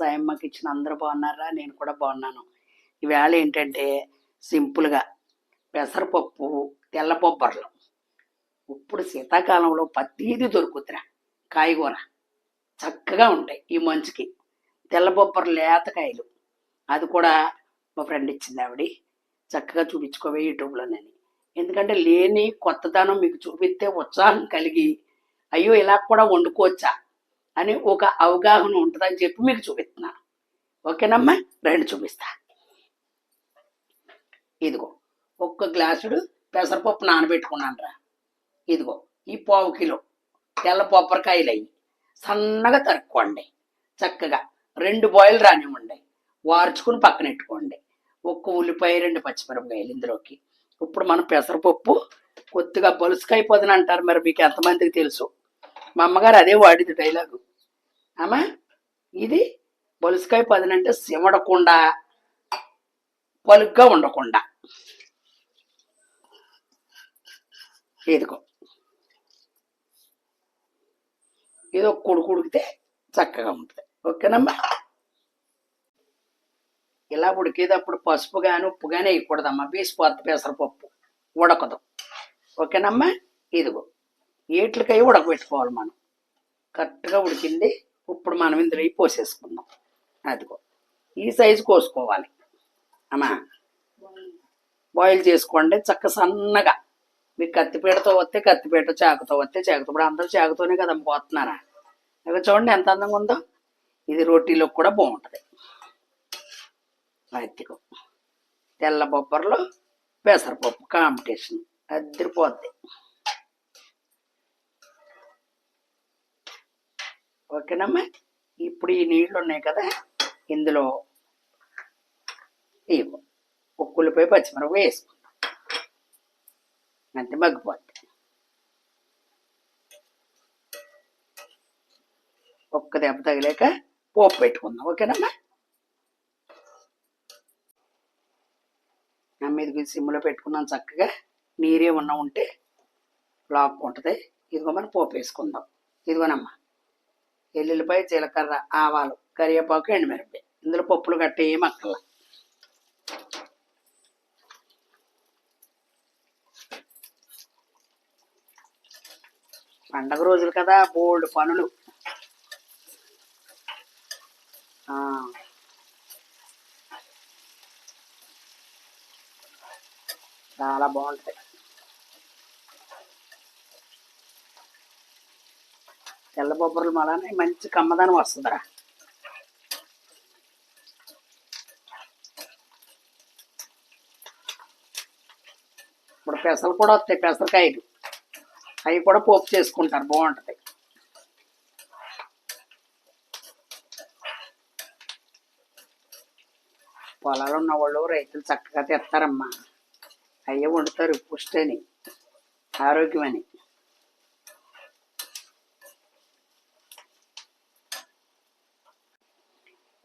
సాయమ్మకి ఇచ్చిన అందరూ బాగున్నారా? నేను కూడా బాగున్నాను. ఈవేళ ఏంటంటే సింపుల్గా పెసరపప్పు తెల్ల బొబ్బర్లు. ఇప్పుడు శీతాకాలంలో ప్రతీది దొరుకుతురా కాయగూర. చక్కగా ఉంటాయి ఈ మంచుకి. తెల్ల బొబ్బర్లు లేతకాయలు అది కూడా మా ఫ్రెండ్ ఇచ్చింది ఆవిడ. చక్కగా చూపించుకోవే యూట్యూబ్లో నేను ఎందుకంటే లేని కొత్తదనం మీకు చూపిస్తే ఉత్సాహం కలిగి అయ్యో ఇలా కూడా వండుకోవచ్చా? అని ఒక అవగాహన ఉంటుందని చెప్పి మీకు చూపిస్తున్నాను ఓకేనమ్మా? రెండు చూపిస్తా. ఇదిగో ఒక్క గ్లాసుడు పెసరపప్పు నానబెట్టుకున్నాను రా ఇదిగో ఈ పావు కిలో తెల్ల పొప్పరకాయలు అయ్యి సన్నగా తరుక్కోండి. చక్కగా రెండు బాయిల్ రానివ్వండి. వార్చుకుని పక్కన పెట్టుకోండి. ఒక్క ఉల్లిపాయ రెండు పచ్చిమిరపకాయలు ఇందులోకి. ఇప్పుడు మనం పెసరపప్పు కొద్దిగా బొలుసుకైపోదని అంటారు మరి మీకు ఎంతమందికి తెలుసు? మా అమ్మగారు అదే వాడిది డైలాగు అమ్మా ఇది బొలుసుకాయ పదినంటే సిమడకుండా పలుగ్గా ఉండకుండా. ఇదిగో. ఏదో కొడుకు ఉడికితే చక్కగా ఉంటుంది. ఓకేనమ్మా? ఇలా ఉడికేటప్పుడు పసుపు కానీ ఉప్పు కానీ వేయకూడదమ్మా. బీసిపోద్ది పెసరపప్పు ఉడకదు. ఓకేనమ్మా? ఇదిగో. ఏట్లకై ఉడకబెట్టుకోవాలి మనం. కరెక్ట్గా ఉడికింది. ఇప్పుడు మనం ఇందులో పోసేసుకుందాం. అదిగో ఈ సైజు కోసుకోవాలి. అమ్మా బాయిల్ చేసుకోండి. చక్క సన్నగా. మీకు కత్తిపీటతో వస్తే కత్తిపీట చాకుతో వస్తే చాకుతో. ఇప్పుడు అందరూ చాకుతోనే కదా పోతున్నారా? ఇక చూడండి ఎంత అందంగా ఉందో. ఇది రోటీలో కూడా బాగుంటుంది. అదిగో తెల్ల బొబ్బర్లు పెసరపప్పు కాంపిటీషన్ అద్దరిపోద్ది ఓకేనమ్మా? ఇప్పుడు ఈ నీళ్ళు ఉన్నాయి కదా ఇందులో ఇవ్వు ఉక్కులపై పచ్చిమిరపకాయ వేసుకుందాం. అంతే మగ్గిపోద్ది ఒక్క దెబ్బ తగిలేక పోపు పెట్టుకుందాం. ఓకేనమ్మా? నా మీద సిమ్లో పెట్టుకున్నాం చక్కగా. నీరే ఉన్న ఉంటే లాక్కుంటుంది. ఇదిగో మనం పోపు వేసుకుందాం. ఇదిగోనమ్మా. ఎల్లుల్లిపాయ జీలకర్ర ఆవాలు కరివేపాకు ఎండుమిరపకాయ. ఇందులో పప్పులు గట్ట ఏం అక్కల పండగ రోజులు కదా బోల్డ్ పనులు. ఆ. చాలా బాగుంటాయి. తెల్ల బొబ్బర్లు మలానే మంచి కమ్మదనం వస్తుందిరా. ఇప్పుడు పెసలు కూడా వస్తాయి పెసరకాయలు. అవి కూడా పోపు చేసుకుంటారు బాగుంటుంది. పొలాలు ఉన్న వాళ్ళు రైతులు చక్కగా తెస్తారమ్మా. అయ్యే వండుతారు పుష్టని ఆరోగ్యమని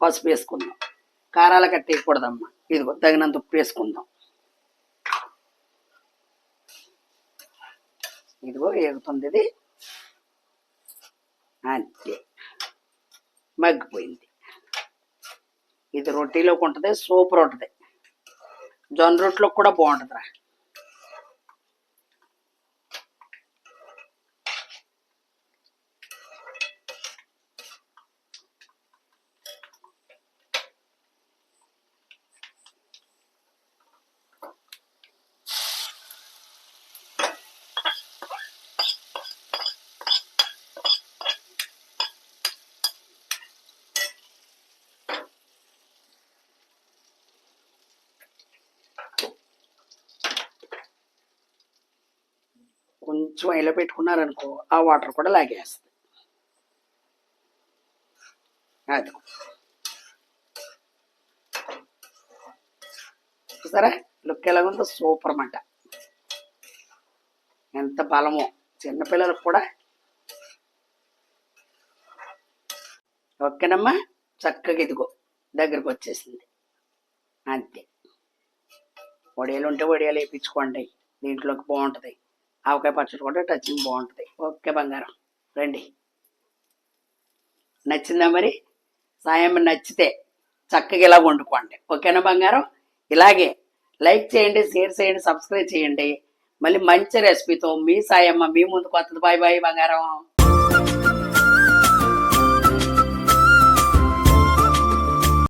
పసుపు వేసుకుందాం. కారాల కట్టేయకూడదమ్మా ఇదిగో తగినంత ఉప్పు వేసుకుందాం. ఇదిగో వేగుతుంది ఇది. అంతే. మగ్గిపోయింది. ఇది రొట్టెలోకి ఉంటుంది సూపర్ ఉంటుంది. జొన్న రొట్టెలోకి కూడా బాగుంటుందిరా. కొంచెం ఇలా పెట్టుకున్నారనుకో ఆ వాటర్ కూడా లాగేస్తుంది. అది. చూసారా? లుక్ ఎలా ఉందో సూపర్ అన్నమాట. ఎంత బలమో. చిన్నపిల్లలకు కూడా. ఓకేనమ్మా. చక్కగా ఇదిగో దగ్గరకు వచ్చేసింది. అంతే. వడియాలు ఉంటే వడియాలు వేయించుకోండి. దీంట్లోకి బాగుంటుంది. ఆవకాయ పచ్చడి కూడా టచింగ్ బాగుంటుంది. ఓకే బంగారం. రండి. నచ్చిందా మరి? సాయం నచ్చితే చక్కగా ఇలా వండుకోండి. ఓకేనా బంగారం? ఇలాగే లైక్ చేయండి షేర్ చేయండి సబ్స్క్రైబ్ చేయండి. మళ్ళీ మంచి రెసిపీతో మీ సాయమ్మ మీ ముందుకు వస్తుంది. బాయ్ బాయ్ బంగారం.